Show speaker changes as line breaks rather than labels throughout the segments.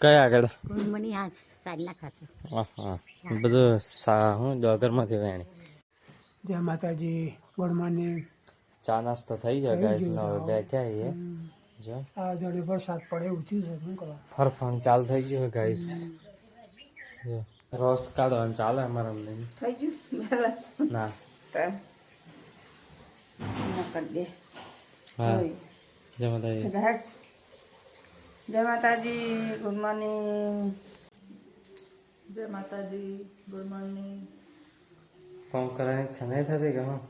કયા આગળ? બધું સા હું ડોગરમાંથી વેણી
જય માતાજી ગુડ મોર્નિંગ.
ચા નાસ્તો થઈ ગયો ગાઈસ. ને હવે બેઠા છીએ જો.
આ જોડે વરસાદ પડે એવું થયું છે શું કરવા
ફરફણ ચાલ થઈ ગયું ગાઈસ. જો. રોસ અને ચાલે અમારે અમને
થઈ ગયું?
ના.
ના કરી દે.
હા. જય માતાજી.
જય માતાજી ગુડ મોર્નિંગ. જય માતાજી ગુડ મોર્નિંગ.
ફોન કરવાની ઈચ્છા નહીં થતી કે હું?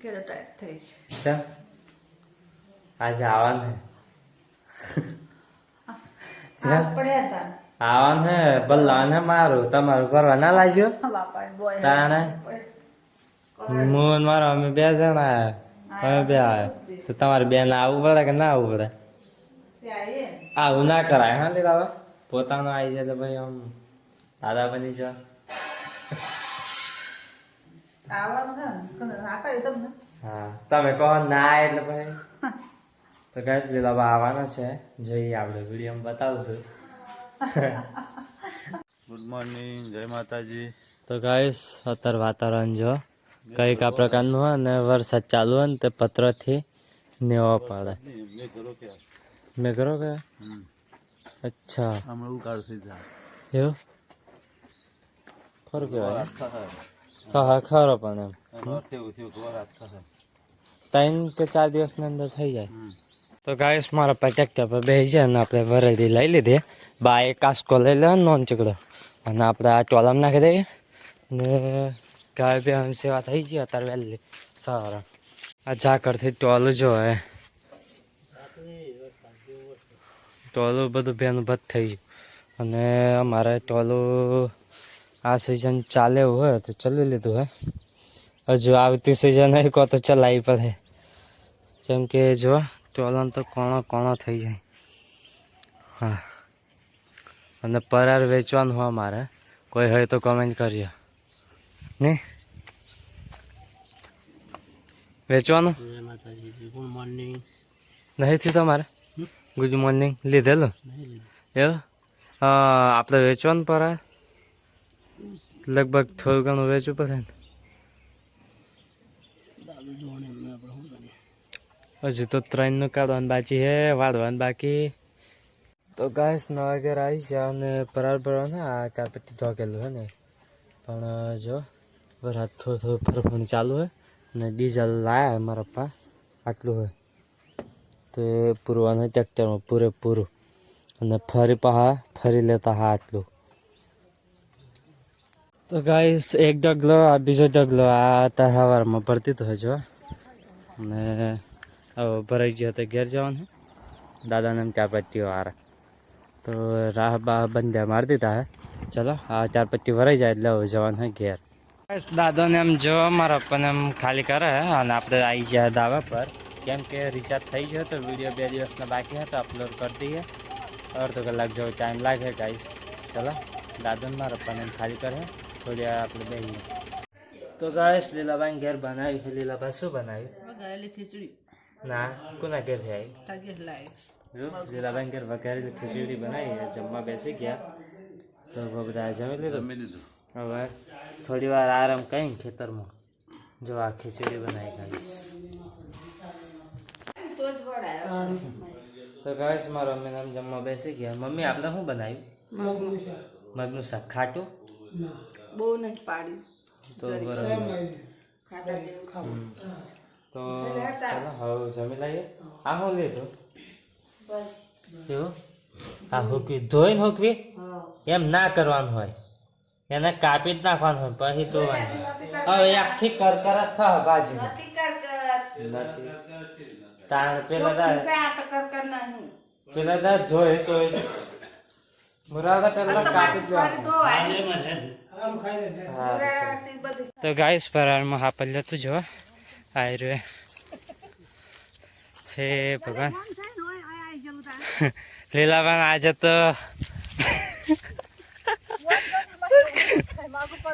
કેટલો ટાઈટ થઈ છે.
ચા આજે આવવાનું હે.
આ પડ્યા હતા.
આવવાનું હે બલ્લાને મારું તમારું કરવા ના લાગ્યો? તાણે? મોન મારો અમે બે જણા અમે બે આવે તો તમારે બેન આવવું પડે કે ના આવવું પડે? આવું ના કરાય હા લીધા પોતાનો આવી જાય તો ભાઈ આમ દાદા બની હા તમે કહો ના એટલે ભાઈ. તો કઈ લીલા બા આવવાના છે. જોઈએ આપણે વીડિયો બતાવશું.
ગુડ મોર્નિંગ જય માતાજી.
તો ગાઈસ અત્યારે વાતાવરણ જો કંઈક આ પ્રકારનું હોય ને વરસાદ ચાલુ હોય ને તે પત્રથી નેવો પડે.
મેં કરો કે?
અચ્છા.
હમણાં ઉકાળ થઈ જાય
એવું? ખરું કહેવાય હા હા ખરો પણ એમ. ત્રણ કે ચાર દિવસની અંદર થઈ જાય. તો ગાયસ મારા પાસે ટેક્ટર પર બેસી જાય અને આપણે વરેડી લઈ લીધી. બા એક કાસ્કો લઈ લે નોન ચીકડો. અને આપણે આ ટોલામાં નાખી દઈએ. ને ગાય બે સેવા થઈ ગઈ અત્યારે વહેલી. સવારે આ ઝાકરથી ટોલું જો હે. ટોલું બધું ભેનું ભત થઈ ગયું. અને અમારે ટોલું આ સિઝન ચાલે હોય તો ચલાવી લીધું હે હજુ આવતી સિઝન હોય કહો તો ચલાવી પડે. જેમ કે જો ટોલન તો કોણો કોણો થઈ જાય. હા. અને પરાર વેચવાનું હોય મારે કોઈ હોય તો કમેન્ટ કરજો. ને? વેચવાનું? નહીંથી તમારે? ગુડ મોર્નિંગ લીધેલું? એવું? હા આપણે વેચવાનું પરાર લગભગ થોડું ઘણું વેચવું પડે ને. હજુ તો ત્રણનું કાઢવાનું બાકી હે વાળવાનું બાકી. તો ગાઈસ નવા વાગે આવી છે અને પરાર ભરવાનું ને આ કાર્પેટ ઢોકેલું હે ને. પણ જો વરસાદ થોડું થોડું ફરફણ ચાલુ હોય અને ડીઝલ લાયા મારા પપ્પા. આટલું હોય તો એ પૂરવાનું ટ્રેક્ટરમાં પૂરેપૂરું. અને ફરી પહા, ફરી લેતા હા આટલું. તો ગાઈસ, એક ડગલો આ બીજો ડગલો આ તાર ભરતી તો હજો અને હવે ભરાઈ ગયો તો ઘેર જવાનું. દાદાને એમ ચાર પટ્ટીઓ હારે. તો રાહ બાહ બંધ્યા મારી દીધા હે. ચલો, આ ચાર પટ્ટી ભરાઈ જાય એટલે હવે જવાનું હે ઘેર. દાદાને એમ જો, મારા પણ એમ ખાલી કરે અને આપણે આવી ગયા દાવા પર. કેમ કે રિચાર્જ થઈ ગયો તો વીડિયો બે દિવસના બાકી હતા અપલોડ કરી દઈએ. અડધો કલાક જેવો ટાઈમ લાગે ગાઈસ ચલો દાદાને મારા પણ એમ ખાલી કરે. થોડી વાર આપણે બેસીએ તો ગાઈસ લીલાબાઈ ઘેર બનાવ્યું છે. લીલાબા શું બનાવ્યું?
વગાડેલી ખીચડી.
ના કોના ઘેર છે? આવી
તાગે લાય.
જો લીલાબાઈ ઘેર વઘારેલી ખીચડી બનાવી છે. જમવા બેસી ગયા. તો હવે બધા જમી લીધું?
જમી લીધું.
હવે થોડી વાર આરામ કરીને ખેતરમાં જો આ ખીચડી બનાવી ગાઈશ
તો જ
તો ગાઈશ મારો મમ્મી નામ જમવા બેસી ગયા. મમ્મી આપણે શું બનાવ્યું?
મગનું
શાક. ખાટું?
ના.
બહુ નહીં પાડી
તો બરાબર. તો ચાલો હવે જમી લઈએ. આ હું લેજો
બસ.
કેવું? આ હુકવી. ધોઈને હુકવી? એમ ના કરવાનું હોય. એને કાપી જ નાખવાનું હોય પછી ધોવાનું હવે આખી કરકર જ થા ભાજી. તાણ પેલા દા
આ તો કર કર નહીં.
પેલા દા ધોય તો મુરાદા પેલા કાપી જ
તો
ગાઈસ પરાળમાં હાપલ જતું જો. આઈ રહ્યો હે ભગવાન. લીલાબેન આજે તો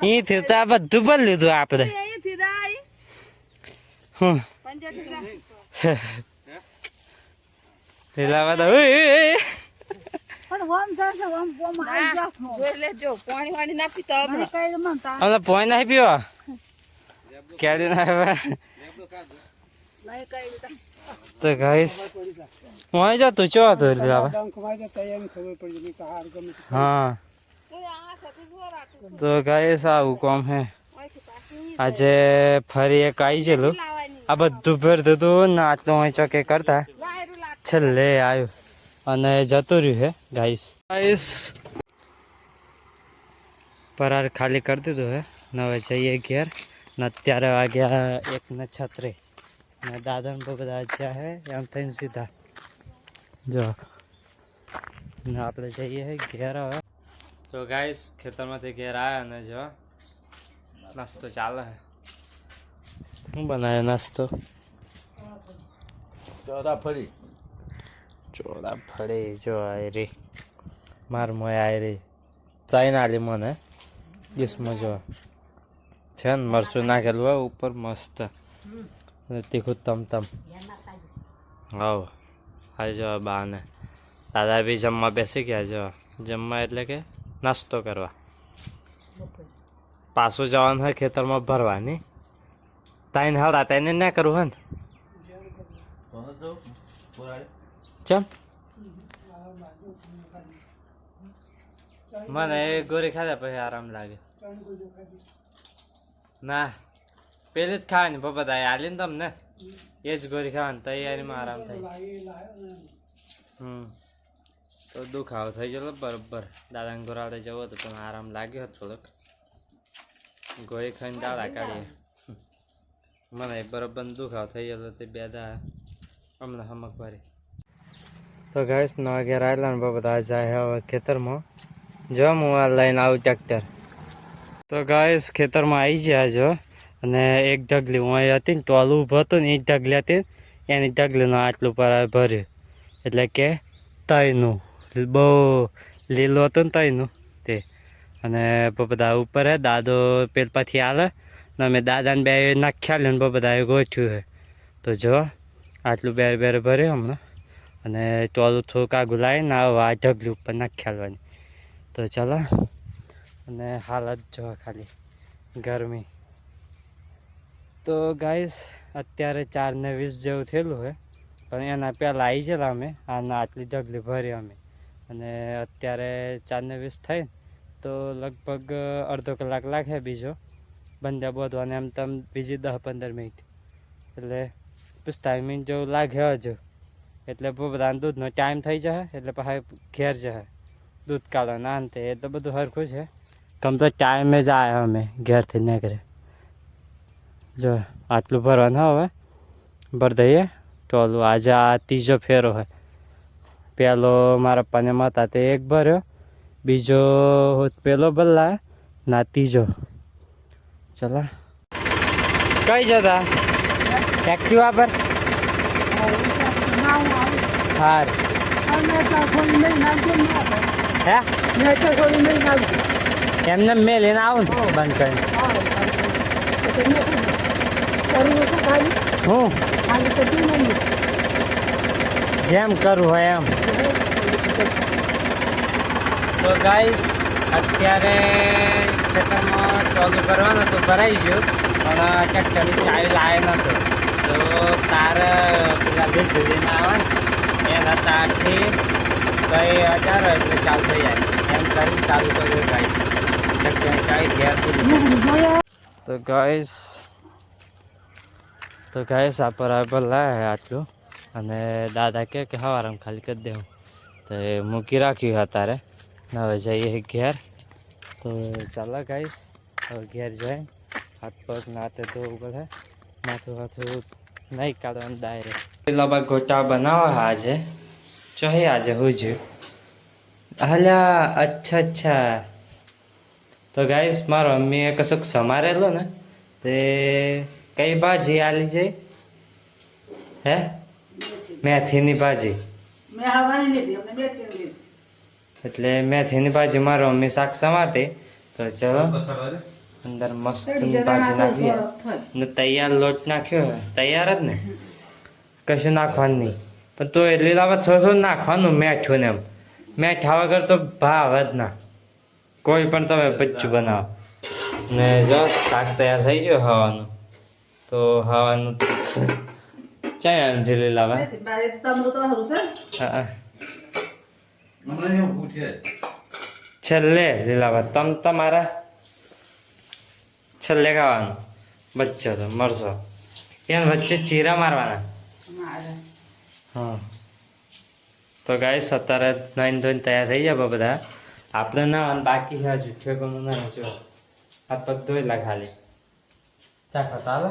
ઈ થયું તો આ બધું પણ લીધું આપણે હું લીલાબા તો.
ના, જોઈ લેજો. ના પીતો અમે
અમને પોઈ નહીં પીવા? કેડી ના તો ગાઈસ હું ચો હતો
તે.
હા. તો ગાઈસ આવું કોમ હે. આજે ફરી એક આવી ગયેલું. આ બધું ભેર દીધું ને આટલું ચકે કરતા. છેલ્લે આવ્યું અને જતું રહ્યું હે ગાઈસ ગાઈસ પરાર ખાલી કરી દીધું હે. નવે જઈએ ઘેર. ને અત્યારે વાગ્યા એક ને છત્રી ને દાદા ને બધા જ્યાં હે, એમ થઈને સીધા. જો. ને આપણે જઈએ ઘેર હવે. તો ગાઈસ ખેતરમાંથી ઘેર આવ્યા અને જો નાસ્તો ચાલે હે બનાવ્યો નાસ્તો?
ચોરા ફળી
ચોળા ફળે જો આય રે માર મોય આય રે ચાઈના આલી મને. ડીશમાં જો. છે ને મરચું નાખેલું હોય ઉપર મસ્ત. અને તીખું તમ તમ આવી જવા જો બાને. દાદા બી જમવા બેસી ગયા જો. જમવા એટલે કે નાસ્તો કરવા. પાછું જવાનું હોય ખેતરમાં ભરવાની. તાઈને હળા તાઈને ના કરવું હોય ને? ચમ. મને એ ગોરી ખાધા પછી આરામ લાગે. ના, પેલી જ ખાવાની પપ્પા તાઈ હાલી ને તમને? એ જ ગોરી ખાવાની, તૈયારીમાં આરામ થાય. હમ. તો દુખાવો થઈ ગયો બરોબર. દાદાને ગોરાડે જવો તો તમે આરામ લાગ્યો હતો થોડોક. ગોળી ખાઈને દાડા કાઢીએ મને બરાબર દુખાવો થઈ ગયો તે બે દા હમણાં હમક ભરી તો ગાઈસ નો ઘેર આવેલા ને બધા જાય હવે ખેતરમાં. જો હું આ લઈને આવું ટ્રેક્ટર. તો ગાઈસ ખેતરમાં આવી ગયા જો અને એક ઢગલી હું અહીં હતી ને ટોલું ઊભો હતું ને એ ઢગલી હતી એની ઢગલીનું આટલું પર ભર્યું. એટલે કે તયનું. બહુ લીલો હતો ને તયનું તે. અને બધા ઉપર હે, દાદો પેલ પાછી આવે ને અમે દાદાને બે નાખ્યા લે ને બધા ગોઠ્યું હે. તો જો, આટલું બેર બેર ભર્યું હમણાં. અને ટોલું થોડુંક આગું લાવીને આવો, આ ઢગલી ઉપર નાખ્યા આલવાની તો ચાલો, અને હાલત જો ખાલી ગરમી. તો ગાઈસ, અત્યારે ચાર ને વીસ જેવું થયેલું હોય પણ એના પહેલાં આવી ગયેલા અમે, આના આટલી ઢગલી ભરી અમે. અને અત્યારે ચારને વીસ થઈ તો લગભગ અડધો કલાક લાગે બીજો બંધા બોધવાને એમ તમ બીજી દસ પંદર મિનિટ. એટલે પિસ્તાલીસ મિનિટ જેવું લાગે હજુ એટલે બધાને દૂધનો ટાઈમ થઈ જશે એટલે પછી ઘેર જશે દૂધ કાઢવાના અંતે એટલે બધું સરખું છે. કમ તો ટાઈમે જ આવ્યા અમે ઘેરથી નીકળે. જો આટલું ભરવાનું હવે. ભરી દઈએ. ટોલું આજે આ ત્રીજો ફેરો હોય પહેલો મારા પપ્પાને મતા તે એક ભર્યો. બીજો પેલો બદલા ના ત્રીજો. ચલો. કઈ જતા એક્ટિવા પર? હાર. હે? એમને મેં લઈને આવું ને બંધ કરીને. હું જેમ કરવું હોય એમ. તો ગાઈસ અત્યારે ખેતરમાં ચાલુ કરવાનો તો ભરાઈ ગયો પણ ટ્રેક્ટરની ચાવી લાવે નતો. તો તાર પેલા બે સુધીમાં આવે ને એના તારથી કઈ હજાર એટલે ચાલુ થઈ જાય. એમ કરીને ચાલુ કર્યું ગાઈસ ટ્રેક્ટરની ચાવી ઘેર તો ગાઈસ તો ગાઈસ આ આ લાવે આટલું. અને દાદા કહે કે હવારમાં ખાલી કરી દેવું. તો એ મૂકી રાખ્યું અત્યારે. ને હવે જઈએ ઘેર. તો ચાલો ગાઈસ, હવે ઘેર જાય. હાથ પગ, નાતે ધોવું પડે માથું હાથું નહીં કાઢવાનું ડાયરેક્ટ પેલા બા ગોટા બનાવવા આજે. ચોહે આજે હું જોયું. હલ્યા અચ્છા અચ્છા. તો ગાઈસ, મારો મમ્મીએ કશુંક સમારેલો ને. તે કઈ ભાજી આલી જાય હે? મેથીની ભાજી. એટલે મેથીની ભાજી મારો મમ્મી શાક સમારતી. તો ચલો અંદર મસ્ત ભાજી નાખીએ. ને તૈયાર લોટ નાખ્યો તૈયાર જ ને? કશું નાખવાનું નહીં. પણ તો એટલે લાવા થોડું થોડું નાખવાનું મેઠું ને એમ. મેઠા વગર તો ભાવ જ ના. કોઈ પણ તમે બચ્ચું બનાવો. ને જો શાક તૈયાર થઈ ગયું હવાનું. તો હવાનું ચાય લાવે લાવા
તમરું તો સારું છે
હા
પૂછે
છેલ્લે લીલાવા તમ તમારા છેલ્લે ખાવાનું બચ્ચો તો મરશો એમ વચ્ચે ચીરા મારવાના
મારે
હા તો ગાઈસ અત્યારે નાઈન ધોઈને તૈયાર થઈ જાય બધા આપણે ના અને બાકી છે હજુ ઠેકોનું ના જો હાથ પગ ધોયેલા ખાલી ચા ચાલો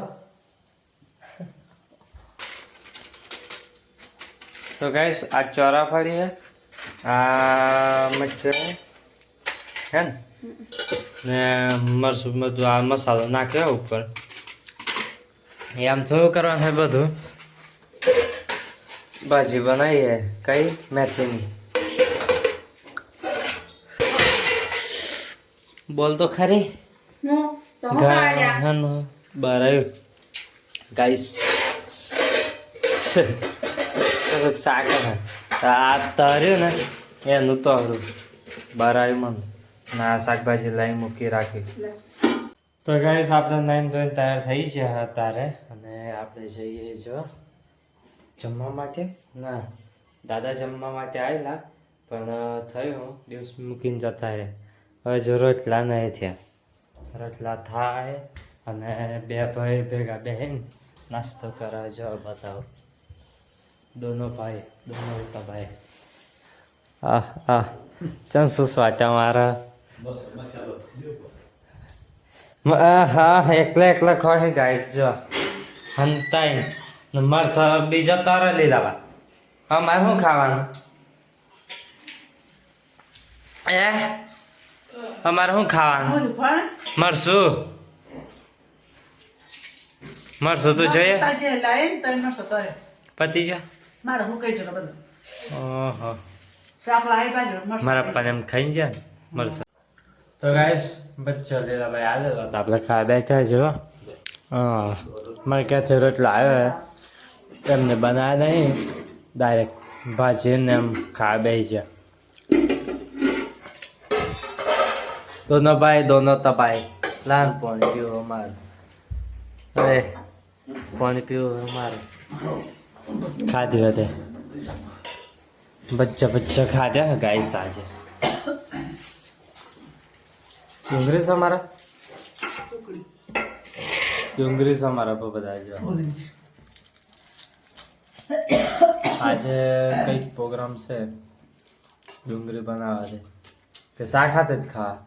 તો ગાઈસ આ ચોરાફળી છે આ મરચું હે ને ને મરચું બધું આ મસાલો નાખ્યો ઉપર એ આમ થોડું કરવાનું છે બધું ભાજી બનાવીએ કઈ મેથીની બોલ તો ખરી
હું તો હું કાઢ્યા
ઘાનું બહાર આવ્યું ગાઈસ થોડુંક શાક હે. આ તર્યું ને એનું તો હરું બહાર આવ્યું મને. ના શાકભાજી લાવી મૂકી રાખી. તો ગાઈસ આપણે નાઈન ધોઈને તૈયાર થઈ ગયા અત્યારે. અને આપણે જઈએ જો જમવા માટે? ના. દાદા જમવા માટે આવેલા પણ થયું દિવસ મૂકીને જતા રહે હવે જો રોટલા નહીં થયા. રોટલા થાય અને બે ભાઈ ભેગા બેહીને નાસ્તો કરાવજો બતાવો. દોનો ભાઈ દોનો ઉતા ભાઈ. આ આ ચાલ શું સ્વાટા મારા
બસ મસાલો
મ- હા એકલા એકલા ખોઈ ગાઈસ જો. હંતાઈ ને મરસ બીજો તારે લાવા. હા અમારે શું ખાવાનું? એ? અમારે શું ખાવાનું? મરશું મરશું તો જોઈએ. પતિ જા
મારે હું બધું.
મારા પપ્પાને એમ ખાઈ ગયા ને? મરસા તો ગાઈસ બચ્ચો લીલા ભાઈ આવેલો તો. આપણે ખાવા બેઠા છો હા. મારે ક્યાંથી રોટલો આવ્યો હે? એમને બનાવ્યા નહીં. ડાયરેક્ટ ભાજીને એમ ખાવા બેસી ગયા. દોનો ભાઈ દોનો તપાઈ લાન પાણી પીવું અમારું. અરે પાણી પીવું અમારું. ખાધી વધે બચ્ચા બચ્ચા ખાધ્યા ગાઈસ આજે. ડુંગળી છે અમારા? ડુંગળી છે અમારા પર બધા જો આજે કંઈક પ્રોગ્રામ છે. ડુંગળી બનાવવા છે. કે શાક સાથે જ ખાવા.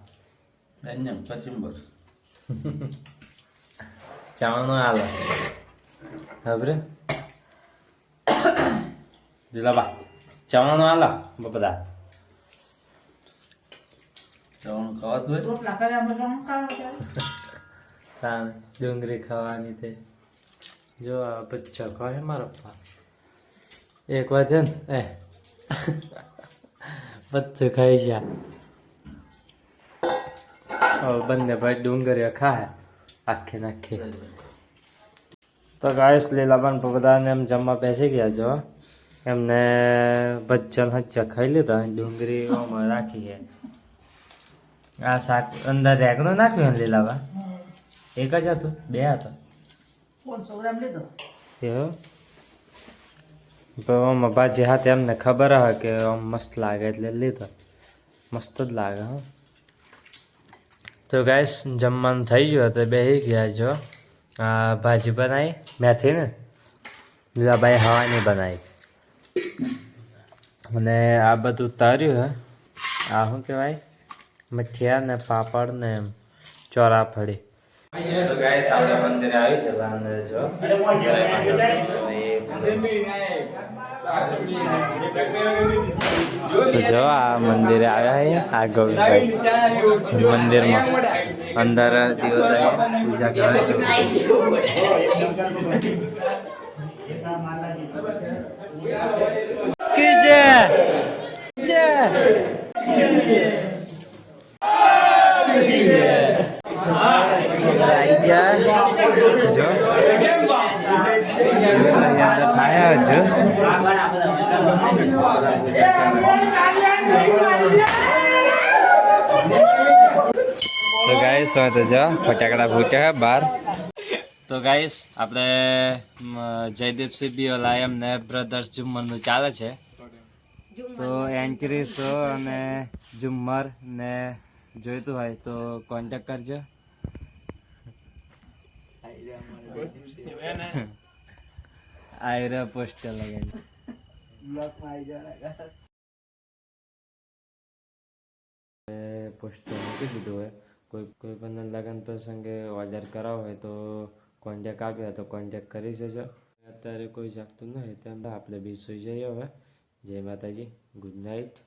એમ કચિંબર.
ચાવણું હાલે. ખબર દિલાબા ચાવણું હાલા બધા
જવાનું ખાવાતું હોય.
તાણ ડુંગળી ખાવાની તે જો આ બચ્ચા કહે મારા પપ્પા એક વજન એ બચ્ચું ખાઈ છે હવે બંને ભાઈ ડુંગળીઓ ખાય આખી નાખી તો ગાઈસ લીલાબાન બધાને એમ જમવા બેસી ગયા છો એમને બચ્ચન હચ્ચા ખાઈ લીધા ડુંગળી ઓમાં રાખી છે. આ શાક અંદર રેગણું નાખ્યું ને લીલાવા? એક જ હતું? બે હતા? આમાં ભાજી હાથે એમને ખબર હે કે આમ મસ્ત લાગે એટલે લીધો. મસ્ત જ લાગે હા. તો ગાઈસ જમવાનું થઈ ગયું તો બેસી ગયા જો આ ભાજી બનાવી મેથી ને લીલાભાઈ હવાની બનાવી અને આ બધું તર્યું હે. આ શું કહેવાય? મઠિયા ને પાપડ ને ચોરાફળી તો ગાઈસ આપણે મંદિરે આવી છે અંદર જો. જો આ મંદિરે આવ્યા છે આ ગૌરીભાઈ મંદિરમાં અંદર દિવસ પૂજા કે જય જય તો ગાઈસ હવે તો જો ફટાકડા ફૂટ્યા બાર તો ગાઈસ આપણે જયદીપસિંહ બી ઓલા એમને બ્રધર્સ જુમ્મનનું ચાલે છે. તો એન્કરી શો અને ઝુમ્મર ને જોઈતું હોય તો કોન્ટેક કરજો. આયરા પોસ્ટર લગાવી પોસ્ટર મૂકી દીધું હોય. કોઈ કોઈ પણ લગ્ન પ્રસંગે ઓર્ડર કરાવો હોય તો કોન્ટેક આપ્યો તો કોન્ટેક કરી શકશો અત્યારે કોઈ શકતું નહીં તેમ આપણે બી સુઈ જઈએ હવે. જય માતાજી. Good night